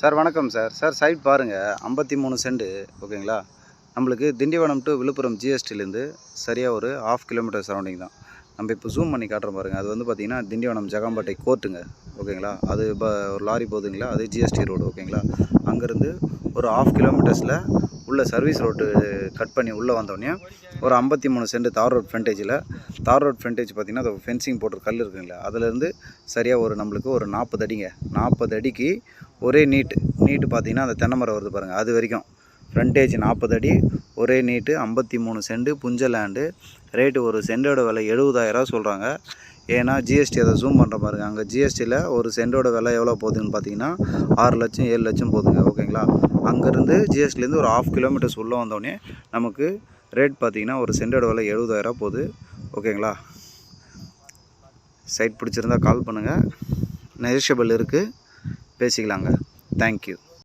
Sir வணக்கம் sir. Sir side பாருங்கள் ஐம்பத்தி மூணு செண்டு ஓகேங்களா? நம்மளுக்கு திண்டிவனம் டு விழுப்புரம் ஜிஎஸ்டிலேருந்து சரியாக ஒரு ஆஃப் கிலோமீட்டர் சரௌண்டிங் தான். நம்ம இப்போ ஜூம் பண்ணி காட்டுறோம் பாருங்கள் அது வந்து பார்த்திங்கன்னா திண்டிவனம் ஜெகாம்பேட்டை கோர்ட்டுங்க ஓகேங்களா? அது இப்போ ஒரு லாரி போகுதுங்களா? அது ஜிஎஸ்டி ரோடு ஓகேங்களா? அங்கேருந்து ஒரு ஆஃப் கிலோமீட்டர்ஸில் உள்ள சர்வீஸ் ரோட்டு கட் பண்ணி உள்ளே வந்தோடனே ஒரு ஐம்பத்தி மூணு சென்ட் தார் ரோட் ஃப்ரண்டேஜில் தார் ரோட் ஃப்ரண்டேஜ் பார்த்திங்கன்னா அது ஃபென்சிங் போட்டு கல் இருக்குங்களா? அதுலேருந்து சரியாக ஒரு நம்மளுக்கு ஒரு நாற்பது அடிங்க. நாற்பது அடிக்கு ஒரே நீட்டு நீட்டு பார்த்தீங்கன்னா அந்த தென்னை மரம் வருது பாருங்கள் அது வரைக்கும். ஃப்ரண்டேஜ் நாற்பது அடி ஒரே நீட்டு ஐம்பத்தி மூணு செண்டு புஞ்ச லேண்டு ரேட்டு ஒரு சென்டோட விலை எழுபதாயிரம் சொல்கிறாங்க ஏன்னா ஜிஎஸ்டி அதை ஜூம் பண்ணுற பாருங்க அங்கே ஜிஎஸ்டியில் ஒரு சென்டோட விலை எவ்வளோ போகுதுன்னு பார்த்தீங்கன்னா ஆறு லட்சம் ஏழு லட்சம் போகுதுங்க ஓகேங்களா? அங்கேருந்து ஜிஎஸ்டிலேருந்து ஒரு ஆஃப் கிலோமீட்டர்ஸ் உள்ளே வந்தோடனே நமக்கு ரேட் பார்த்தீங்கன்னா ஒரு சென்டோட விலை எழுபதாயிரம் போகுது ஓகேங்களா? சைட் பிடிச்சிருந்தா கால் பண்ணுங்கள் நெரிஷபிள் இருக்குது பேசிக்கலாங்க. தேங்க்யூ